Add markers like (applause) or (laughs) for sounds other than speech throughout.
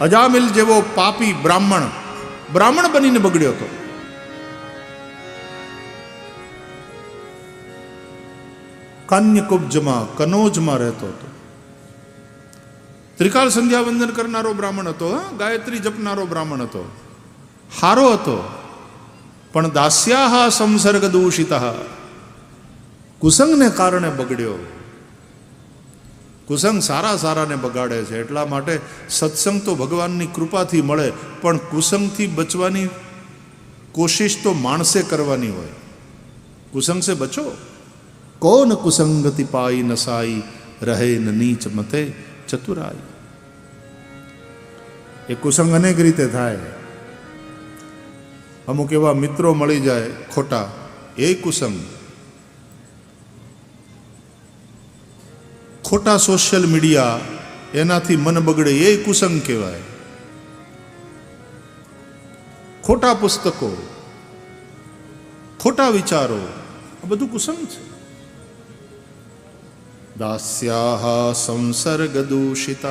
અજામિલ જેવો પાપી બ્રાહ્મણ બ્રાહ્મણ બનીને બગડ્યો હતો. કાન્યકુબ્જમાં, કનોજમાં રહેતો હતો. ત્રિકાલ સંધ્યા વંદન કરનારો બ્રાહ્મણ હતો? ગાયત્રી જપનારો બ્રાહ્મણ હતો. હારો હતો, પણ દાસ્યા સંસર્ગ દૂષિત કુસંગને કારણે બગડ્યો. કુસંગ સારા સારાને બગાડે છે. એટલા માટે સત્સંગ તો ભગવાનની કૃપાથી મળે, પણ કુસંગથી બચવાની કોશિશ તો માણસે કરવાની હોય. કુસંગ સે બચો? કોન કુસંગતિ પાઈ નસાઈ, રહે ન નીચ મતે ચતુરાઈ. એ કુસંગ અનેક રીતે થાય. અમુક એવા મિત્રો મળી જાય ખોટા, એ કુસંગ. ખોટા સોશિયલ મીડિયા એનાથી મન બગડે એ કુસંગ કહેવાય. ખોટા પુસ્તકો, ખોટા વિચારો, આ બધું કુસંગ છે. દાસ્યા સંસર્ગ દૂષિત.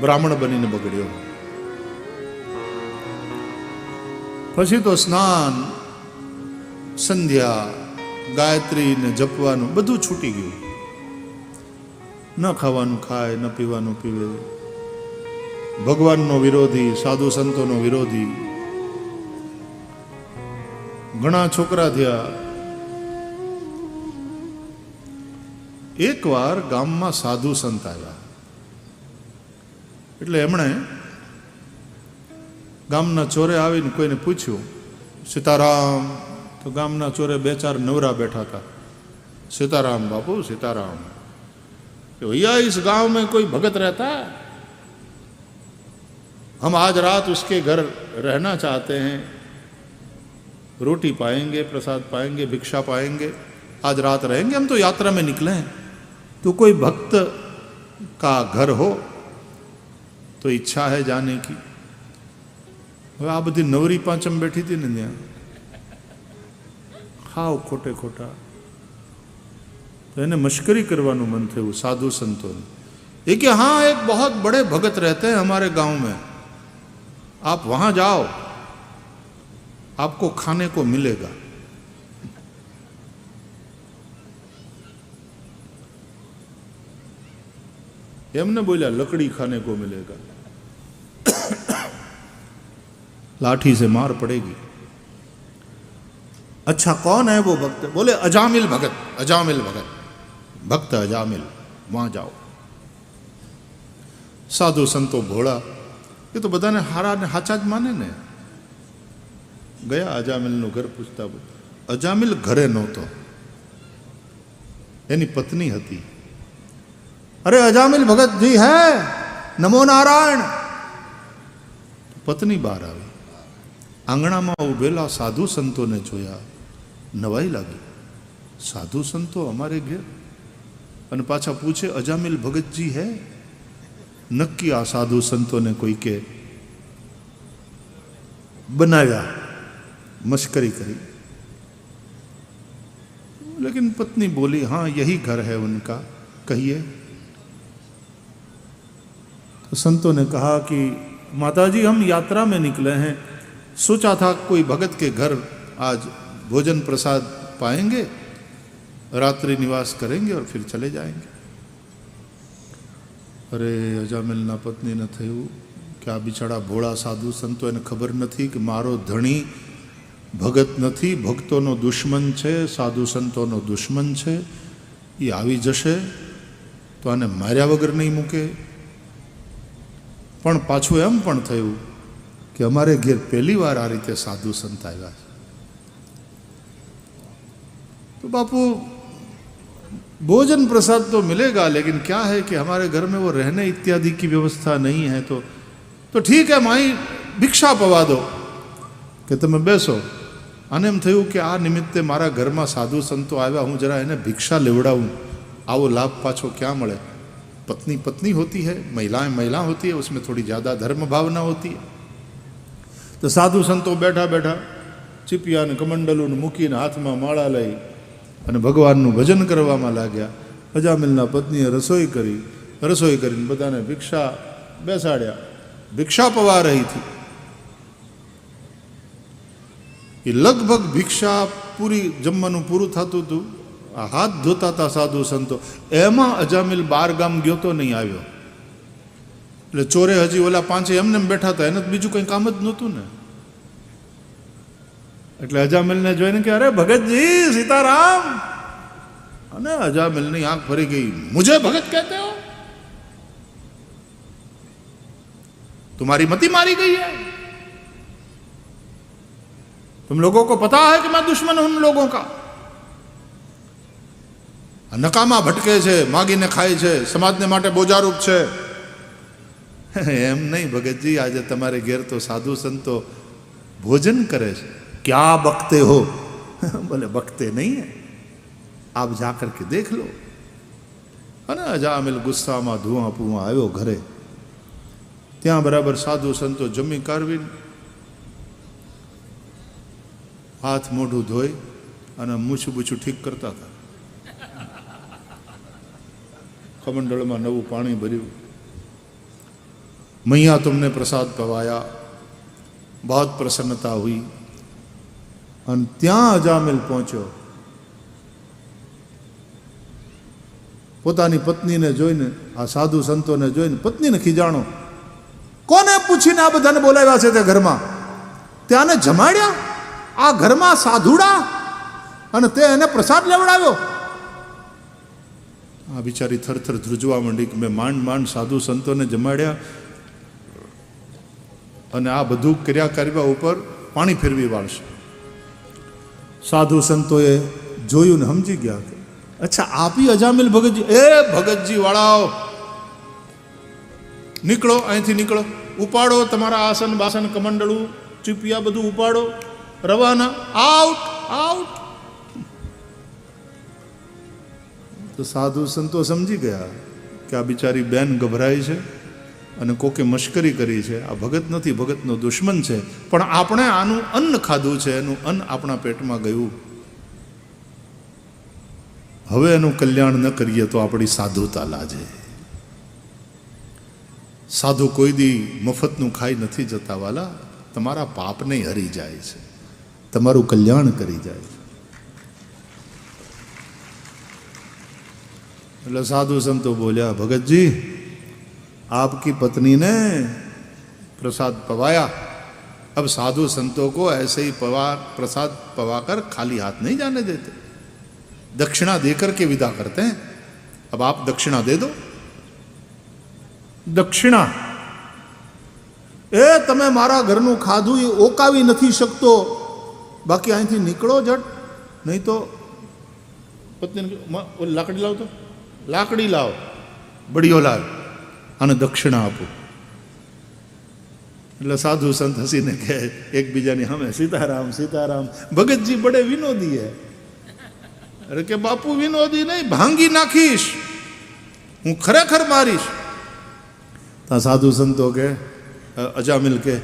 બ્રાહ્મણ બનીને બગડ્યો. પછી તો સ્નાન, સંધ્યા ગાયત્રી ને જપવાનું, બધું છૂટી ગયું. ન ખાવાનું ખાય, ન પીવાનું પીવે. ભગવાનનો વિરોધી, સાધુ સંતોનો વિરોધી. ઘણા છોકરા થયા. એકવાર ગામમાં સાધુ સંત આવ્યા. એટલે એમણે ગામના ચોરે આવીને કોઈને પૂછ્યું, સીતારામ તો ગામના ચોરે બે ચાર નવરા बैठा था सीताराम बापू सीताराम कि भैया इस गांव में कोई भगत रहता है हम आज रात उसके घर रहना चाहते हैं रोटी पाएंगे प्रसाद पाएंगे भिक्षा पाएंगे आज रात रहेंगे हम तो यात्रा में निकले हैं तो कोई भक्त का घर हो तो इच्छा है जाने की હવે આ બધી નવરી પાંચમ બેઠી હતી ને ત્યાં હાવ ખોટે ખોટા તો એને મશ્કરી કરવાનું મન થયું साधु संतों ये कि हाँ एक बहुत बड़े भगत रहते हैं हमारे गांव में आप वहां जाओ आपको खाने को मिलेगा એમને બોલ્યા લકડી ખાને को मिलेगा लाठी से मार पड़ेगी अच्छा कौन है वो भक्त बोले अजामिल भगत अजामिल भगत भक्त अजामिल वहां जाओ સાધુ સંતો ભોળા એ તો બધાને હારા ને હાચા જ માને ને ગયા અજામિલનું ઘર પૂછતા અજામિલ ઘરે નહોતો એની પત્ની હતી અરે અજામિલ ભગતજી હે નમો નારાયણ પત્ની બહાર આવી આંગણામાં ઊભેલા સાધુ સંતોને જોયા નવાઈ લાગી સાધુ સંતો અમારે ઘેર અને પાછા પૂછે અજામિલ ભગતજી હે નક્કી આ સાધુ સંતોને કોઈ કે બનાવ્યા મશ્કરી કરી लेकिन पत्नी बोली हाँ यही घर है उनका कहिए तो संतों ने कहा कि माताजी हम यात्रा में निकले हैं सोचा था कोई भगत के घर आज भोजन प्रसाद पाएंगे रात्रि निवास करेंगे और फिर चले जाएंगे અરે અજામિલના પત્નીને થયું કે આ બિચારા ભોળા સાધુ સંતો એને ખબર નથી કે મારો ધણી ભગત નથી ભક્તોનો દુશ્મન છે સાધુ સંતોનો દુશ્મન છે એ આવી જશે તો આને માર્યા વગર નહીં મૂકે પણ પાછું એમ પણ થયું કે અમારે ઘેર પહેલી વાર આ રીતે સાધુ સંત આવ્યા છે तो बापू भोजन प्रसाद तो मिलेगा लेकिन क्या है कि हमारे घर में वो रहने इत्यादि की व्यवस्था नहीं है तो तो ठीक है माई ભિક્ષા પવા દો કે તમે બેસો આને એમ થયું કે આ નિમિત્તે મારા ઘરમાં સાધુ સંતો આવ્યા હું જરા એને ભિક્ષા લેવડાવું આવો લાભ પાછો ક્યાં મળે પત્ની પત્ની होती है महिलाएं महिला होती है उसमें थोड़ी ज़्यादा धर्म भावना होती है તો સાધુ સંતો બેઠા બેઠા ચીપિયા ને કમંડલું મૂકીને હાથમાં માળા લઈ અને ભગવાનનું ભજન કરવામાં લાગ્યા. અજામિલના પત્નીએ રસોઈ કરી. રસોઈ કરીને બધાને ભિક્ષા બેસાડ્યા. ભિક્ષા પવા રહી હતી. એ લગભગ ભિક્ષા પૂરી જમવાનું પૂરું થતું હતું. હાથ ધોતા હતા સાધુ સંતો. એમાં અજામિલ બાર ગામ ગયો તો નહીં આવ્યો. એટલે ચોરે હજી ઓલા પાંચે એમને બેઠા હતા. એને બીજું કંઈ કામ જ નહોતું ને. એટલે અજામિલને જોઈને કે, અરે, ભગતજી, સીતારામ. અને અજામિલની આંખ ફરી ગઈ. મુજે ભગત કહેતે હો? तुम्हारी मति मारी गई है तुम लोगों को पता है कि मैं दुश्मन हूं उन लोगों નકામા ભટકે છે માગીને ખાય છે સમાજને માટે બોજારૂપ છે એમ નહીં ભગતજી આજે તમારે ઘેર તો સાધુ સંતો ભોજન કરે છે क्या बकते हो (laughs) बोले बकते नहीं है आप जाकर के देख लो અને અજામિલ ગુસ્સામાં ધુઆ પુઆ આવ્યો ઘરે ત્યાં બરાબર સાધુ સંતો જમી કારવીને હાથ મોઢું ધોઈ અને મૂછું બૂછું ઠીક કરતા હતા કમંડળમાં નવું પાણી ભર્યું મૈયા तुमने પ્રસાદ પવાયા बहुत પ્રસન્નતા हुई અને ત્યાં અજામિલ પહોંચ્યો. પોતાની પત્નીને જોઈને, આ સાધુ સંતોને જોઈને પત્નીને ખીજાણો. કોને પૂછીને આ બધાને બોલાવ્યા છે તે ઘરમાં? ત્યાંને જમાડ્યા? આ ઘરમાં સાધુડા? અને તે એને પ્રસાદ લેવડાવ્યો? આ બિચારી થરથર ધ્રુજવા માંડી કે મેં માંડ માંડ સાધુ સંતોને જમાડ્યા અને આ બધું કર્યા કરવા ઉપર પાણી ફેરવી વાળશે. સાધુ સંતોએ જોયું ને સમજી ગયા અચ્છા, આપી અજામિલ ભગતજી. એ ભગતજી વાળાઓ નીકળો, અહીંથી નીકળો. ઉપાડો તમારા આસન બાસન કમંડળું, ચીપિયા બધું ઉપાડો. રવાના, આઉટ આઉટ. તો સાધુ સંતો સમજી ગયા કે આ બિચારી બેન ગભરાઈ છે. અને કોકે મશ્કરી કરી છે. આ ભગત નથી, ભગતનો દુશ્મન છે. પણ આપણે આનું અન્ન ખાધું છે, એનું અન્ન આપણા પેટમાં ગયું. હવે એનું કલ્યાણ ન કરીએ તો આપણી સાધુતા લાજે. સાધુ કોઈ દી મફતનું ખાઈ નથી જતા વાલા. તમારા પાપને હરી જાય છે. તમારું કલ્યાણ કરી જાય છે. એટલે સાધુ સંતો બોલ્યા, ભગતજી आपकी पत्नी ने प्रसाद पवाया अब साधु संतों को ऐसे ही पवा प्रसाद पवाकर खाली हाथ नहीं जाने देते दक्षिणा देकर के विदा करते हैं अब आप दक्षिणा दे दो દક્ષિણા એ તમે મારા ઘરનું ખાધું એ ઓકાવી નથી શકતો બાકી અહીંથી નીકળો જટ નહીં તો પત્નીને કહ્યું, "માં, ઓલી લાકડી લાવ તો લાકડી લાવ બળીઓ લાવ અને દક્ષિણા આપો એટલે સાધુ સંત હસીને કહે એકબીજાની સામે સીતારામ સીતારામ ભગતજી બડે વિનોદી હે અરે કે બાપુ વિનોદી નહીં ભાંગી નાખીશ હું ખરેખર મારીશ ત્યાં સાધુ સંતો કે અ, અજામિલ કે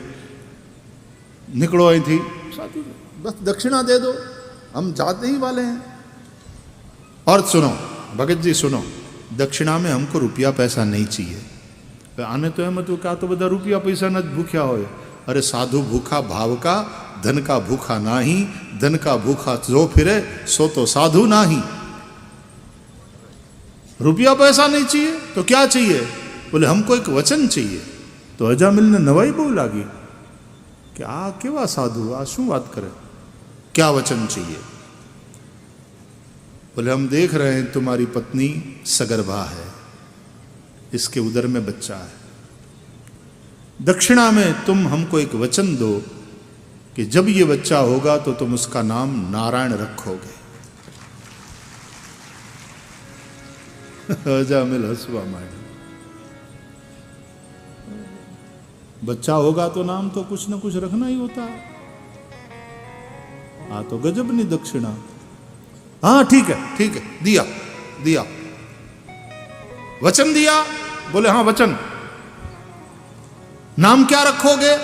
निकलो અહીંથી साधु बस दक्षिणा दे दो हम जाते ही वाले हैं और सुनो भगत जी सुनो दक्षिणा में हमको रुपया पैसा नहीं चाहिए આને તો એમ હતું કે આ તો બધા રૂપિયા પૈસાના જ ભૂખ્યા હોય અરે સાધુ ભૂખા ભાવકા ધન કા ભૂખા નાહી ધન કા ભૂખા જો ફિરે સો તો સાધુ નાહી રૂપિયા પૈસા નહીં चाहिए તો ક્યાં चाहिए બોલે હમકો એક વચન चाहिए તો અજામિલને નવાઈ બહુ લાગી કે આ કેવા સાધુ આ શું વાત કરે ક્યાં વચન चाहिए बोले हम देख रहे हैं तुम्हारी पत्नी सगर्भा है इसके उदर में बच्चा है। दक्षिणा में तुम हमको एक वचन दो कि जब ये बच्चा होगा तो तुम उसका नाम नारायण रखोगे। (laughs) अजामिल हसुआ माइंड बच्चा होगा तो नाम तो कुछ ना कुछ रखना ही होता। है हाँ तो गजब नहीं दक्षिणा। हाँ ठीक है ठीक है, दिया दिया। वचन दिया। बोले, हाँ, वचन। नाम क्या रखोगे?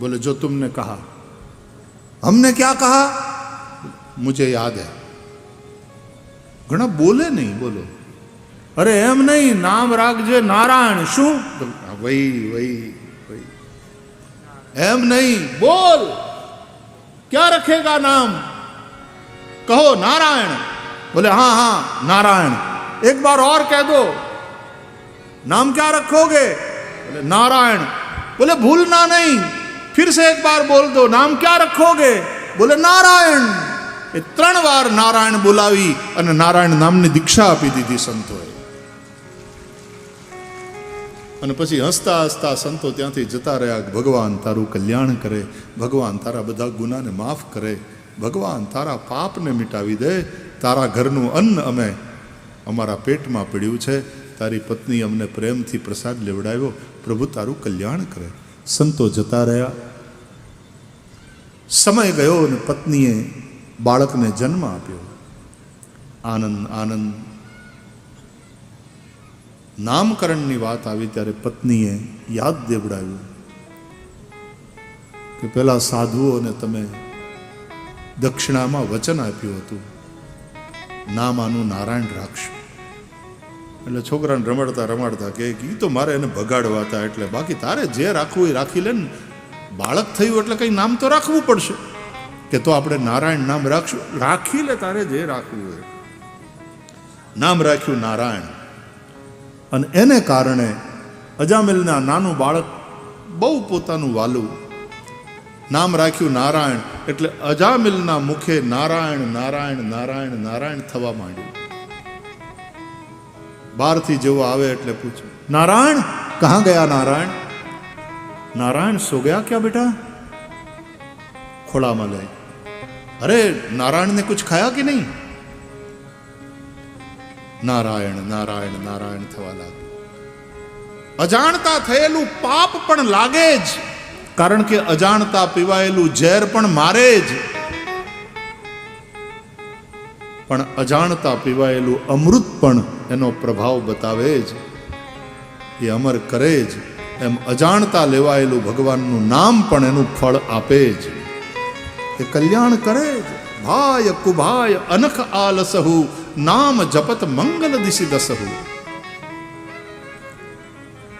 बोले, जो तुमने कहा। हमने क्या कहा? मुझे याद है। घना बोले नहीं, बोलो। अरे एम नहीं, नाम राखजे नारायण, शू तो वही वही वही। एम नहीं, बोल। क्या रखेगा नाम? कहो, नारायण। बोले, हाँ हाँ, नारायण। एक बार और कह दो नाम क्या रखोगे बोले नारायण बोले भूलना नहीं फिर से एक बार बोल दो नाम क्या रखोगे बोले નારાયણ એ ત્રણ વાર નારાયણ બોલાવી અને નારાયણ નામની દીક્ષા આપી દીધી સંતોએ અને પછી હસતા હસતા સંતો ત્યાંથી જતા રહ્યા કે ભગવાન તારું કલ્યાણ કરે ભગવાન તારા બધા ગુનાને માફ કરે ભગવાન તારા પાપને મિટાવી દે તારા ઘરનું અન્ન અમે અમારા પેટમાં પડ્યું છે. તારી પત્ની અમને પ્રેમથી પ્રસાદ લેવડાવ્યો. પ્રભુ તારું કલ્યાણ કરે. સંતો જતા રહ્યા. સમય ગયો અને પત્નીએ બાળકને જન્મ આપ્યો. આનંદ આનંદ. નામકરણની વાત આવી ત્યારે પત્નીએ યાદ દેવડાવ્યું કે પેલા સાધુઓને તમે દક્ષિણામાં વચન આપ્યું હતું. નામ આનું નારાયણ રાખશો. એટલે છોકરાને રમાડતા રમાડતા કે એ તો મારે એને ભગાડવા હતા એટલે બાકી તારે જે રાખવું એ રાખી લે ને. બાળક થયું એટલે કંઈ નામ તો રાખવું પડશે. કે તો આપણે નારાયણ નામ રાખશું. રાખી લે તારે જે રાખવું હોય. નામ રાખ્યું નારાયણ. અને એને કારણે અજામિલના નાનું બાળક બહુ પોતાનું વાલું નામ રાખ્યું નારાયણ. એટલે અજામિલના મુખે નારાયણ નારાયણ નારાયણ નારાયણ થવા માંડ્યું. બહારથી જેવો આવે એટલે પૂછ્યું નારાયણ, કહા ગયા નારાયણ? નારાયણ સો ગયા ક્યાં બેટા? ખોળામાં લઈ, અરે, નારાયણને કુછ ખાયા કે નહીં? નારાયણ નારાયણ નારાયણ થવા લાગ્યું. અજાણતા થયેલું પાપ પણ લાગે જ. કારણ કે અજાણતા પીવાયેલું ઝેર પણ મારે જ. પણ અજાણતા પીવાયેલું અમૃત પણ એનો પ્રભાવ બતાવે જ. એ અમર કરે જ. એમ અજાણતા લેવાયેલું ભગવાનનું નામ પણ એનું ફળ આપે જ. એ કલ્યાણ કરે જ. ભાય કુભાય અનખ આલસહુ, નામ જપત મંગલ દિશી દસહુ.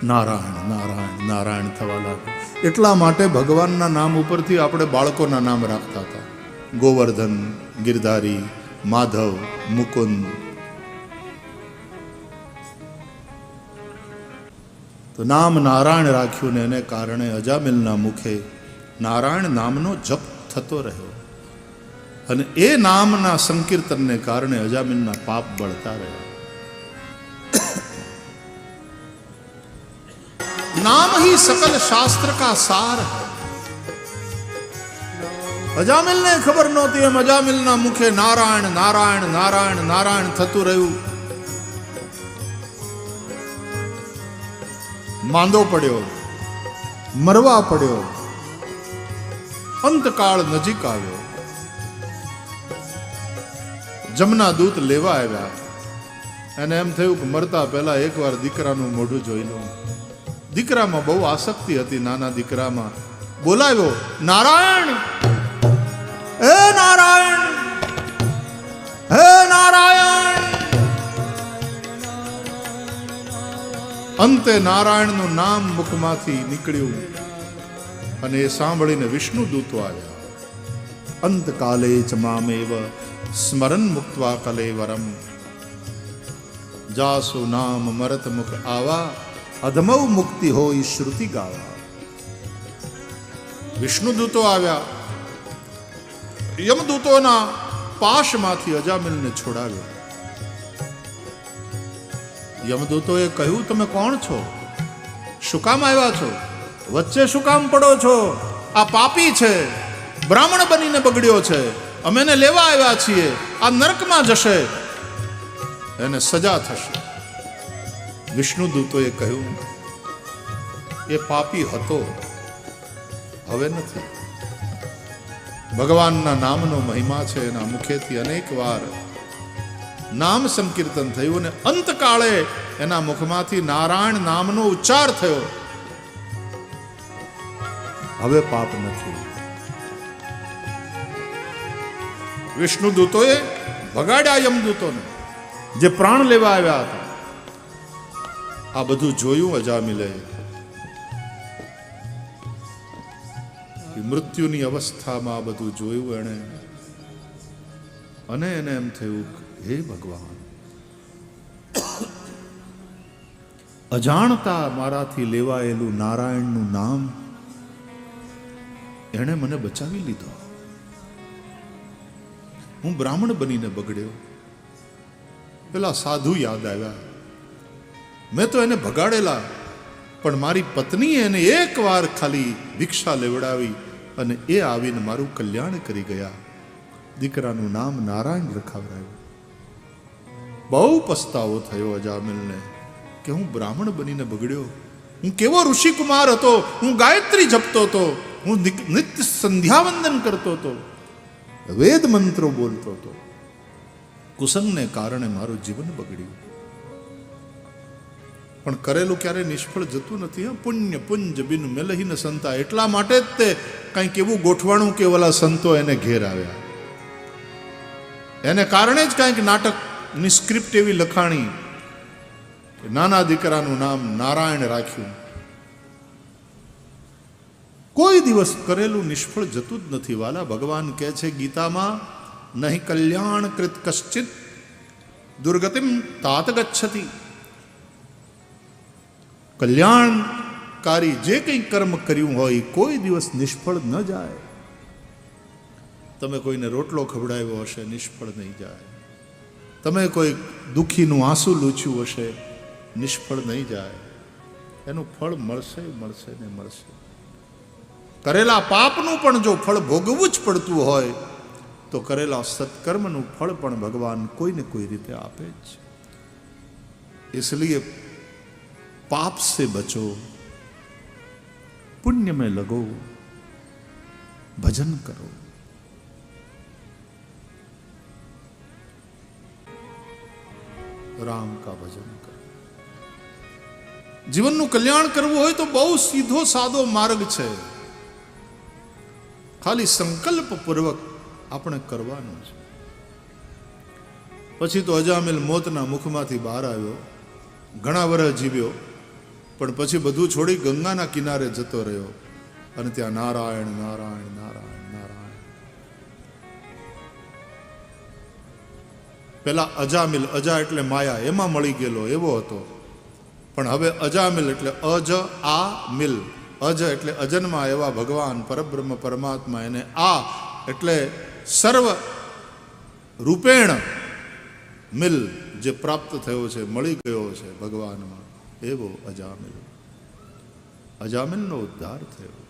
નારાયણ નારાયણ નારાયણ થવા લાગે. એટલા માટે ભગવાનના નામ ઉપરથી આપણે બાળકોના નામ રાખતા હતા. ગોવર્ધન, ગિરધારી, માધવ, મુકુંદ. તો નામ નારાયણ રાખ્યું ને એને કારણે અજામિલના મુખે નારાયણ નામનો જપ થતો રહ્યો. અને એ નામના સંકીર્તનને કારણે અજામિલના પાપ બળતા રહ્યા. नाम ही सकल शास्त्र का सार है અજામિલ ને ખબર નહોતી એમ અજામિલના મુખે નારાયણ નારાયણ નારાયણ નારાયણ થતું રહ્યું માંદો પડ્યો મરવા પડ્યો અંતકાળ નજીક આવ્યો જમના દૂત લેવા આવ્યા એને એમ થયું કે મરતા પહેલા એકવાર દીકરાનું મોઢું જોઈ લઉં દીકરામાં બહુ આસક્તિ હતી નાના દીકરામાં. બોલાવ્યો, નારાયણ! હે નારાયણ! હે નારાયણ! અંતે નારાયણનું નામ મુખમાંથી નીકળ્યું અને એ સાંભળીને વિષ્ણુ દૂતો આવ્યા. અંતકાલે જ મામેવ સ્મરણ મુક્તવા કલેવરમ. જાસુ નામ મરત મુખ આવા અધમવ મુક્તિ હોય શ્રુતિ ગાવા. વિષ્ણુ દૂતો આવ્યા. યમદૂતોના પાશમાંથી અજામિલને છોડાવ્યો. યમદૂતોએ કહ્યું, તમે કોણ છો? શું કામ આવ્યા છો? વચ્ચે શું કામ પડો છો? આ પાપી છે. બ્રાહ્મણ બનીને બગડ્યો છે. અમે એને લેવા આવ્યા છીએ. આ નરકમાં જશે. એને સજા થશે. વિષ્ણુ દૂતોએ કહ્યું, એ પાપી હતો. હવે નથી. ભગવાનના નામનો મહિમા છે એના મુખેથી અનેક વાર નામ સંકીર્તન થયું અને અંતકાળે એના મુખમાંથી નારાયણ નામનો ઉચ્ચાર થયો. હવે પાપ નથી. વિષ્ણુ દૂતોએ ભગાડ્યા યમદૂતોને, જે પ્રાણ લેવા આવ્યા હતા. આ બધું જોયું અજામિલે મૃત્યુની અવસ્થામાં આ બધું જોયું એણે. અને એને એમ થયું, હે ભગવાન, અજાણતા મારાથી લેવાયેલું નારાયણનું નામ એણે મને બચાવી લીધો. હું બ્રાહ્મણ બનીને બગડ્યો. પેલા સાધુ યાદ આવ્યા. મેં તો એને ભગાડેલા. પણ મારી પત્નીએ એને એકવાર ખાલી ભિક્ષા લેવડાવી અને એ આવીને મારું કલ્યાણ કરી ગયા. દીકરાનું નામ નારાયણ રખાવરાયું. બહુ પસ્તાવો થયો અજામિલને કે હું બ્રાહ્મણ બનીને બગડ્યો. હું કેવો ઋષિકુમાર હતો, હું ગાયત્રી જપતો હતો, હું નિત્ય સંધ્યાવંદન કરતો હતો, વેદ મંત્રો બોલતો હતો. કુસંગને કારણે મારું જીવન બગડ્યું. પણ કરેલું ક્યારેય નિષ્ફળ જતું નથી? પુણ્ય, પુંજ, બિન મેલહીન સંતા, એટલા માટે જ તે કંઈક એવું ગોઠવાણું કે ઓલા સંતો એને ઘેર આવ્યા. એને કારણે જ કંઈક નાટકની સ્ક્રિપ્ટ એવી લખાણી, કે નાના દીકરાનું નામ નારાયણ રાખ્યું. કોઈ દિવસ કરેલું નિષ્ફળ જતું જ નથી. વાલા ભગવાન કહે છે, ગીતામાં નહીં કલ્યાણ કૃત કશ્ચિત દુર્ગતિમ તાત ગચ્છતિ. કલ્યાણકારી જે કંઈ કર્મ કર્યું હોય, કોઈ દિવસ નિષ્ફળ ન જાય. તમે કોઈને રોટલો ખવડાવ્યો હશે, નિષ્ફળ નહીં જાય. તમે કોઈ દુઃખીનું આંસુ લૂછ્યું હશે, નિષ્ફળ નહીં જાય. એનું ફળ મળશે મળશે ને મળશે. કરેલા પાપનું પણ જો ફળ ભોગવવું જ પડતું હોય, તો કરેલા સત્કર્મનું ફળ પણ ભગવાન કોઈને કોઈ રીતે આપે જ. છે એટલે पाप से बचो पुण्य में लगो भजन करो રામ કા ભજન કરો જીવનનું કલ્યાણ કરવું હોય તો બહુ સીધો સાદો માર્ગ છે ખાલી સંકલ્પ પૂર્વક આપણે કરવાનું છે પછી તો અજામિલ મોતના મુખમાંથી બહાર આવ્યો ઘણા વર્ષ જીવ્યો પણ પછી બધું છોડી ગંગાના કિનારે જતો રહ્યો અને ત્યાં નારાયણ નારાયણ નારાયણ નારાયણ. પેલા અજામિલ, અજા એટલે માયા, એમાં મળી ગયેલો એવો હતો. પણ હવે અજામિલ એટલે અજ, આ, મિલ. અજ એટલે અજન્મા એવા ભગવાન, પરબ્રહ્મ, પરમાત્મા એને આ એટલે સર્વ રૂપેણ મિલ જે પ્રાપ્ત થયો છે, મળી ગયો છે ભગવાનમાં. એવો અજામિલ. અજામિલનો ઉદ્ધાર થયો.